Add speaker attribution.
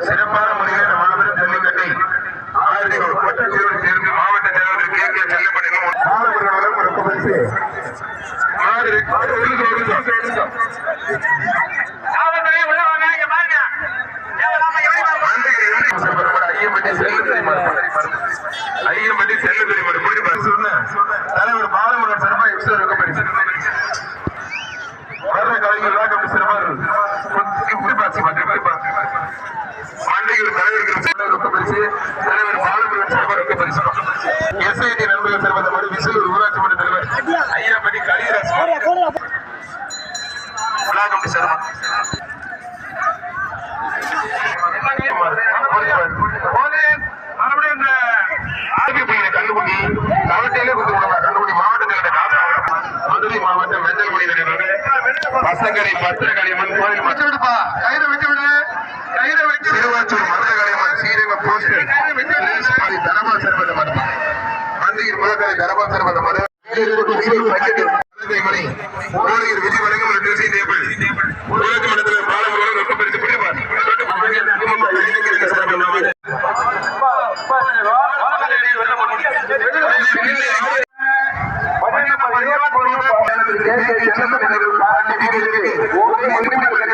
Speaker 1: சிறப்பான முறையில் மாபெரும் ஜல்லிக்கட்டை சேர்ந்து மாவட்ட செயலாளர் கே கே செல்லப்படினும் மாணவர்களும் ஒரு ஐயம்பட்டி செல்லுதுறை ஐயம்பட்டி செல்லுதுறை பாச்சு மாண்புமிகு தலைவருக்கு தலைவர் பரிசு எஸ்ஐடி நண்பர்கள் மாதிரி ஊராட்சி மன்ற தலைவர் கலியராஜ் கண்டுபிடி கவட்டையிலே விடலாம் கண்டுபிடி மாவட்டத்தில் மதுரை மாவட்டம் பசங்கரை பத்திரகாளியம்மன் கோயில் விட்டு விடுப்பா கையில விட்டு விடு. விட்டு திருவாச்சூர் மதுரகாளியம்மன் ஸ்ரீரங்க போஸ்டர் தனமா சிறந்த மடம் மந்திரியின் முதற்கரை தனமா சிறந்த மடம் மணி ஓரிரு விதி வழங்கும் ரொக்க பரிசு பிடிப்பார் சிறப்பான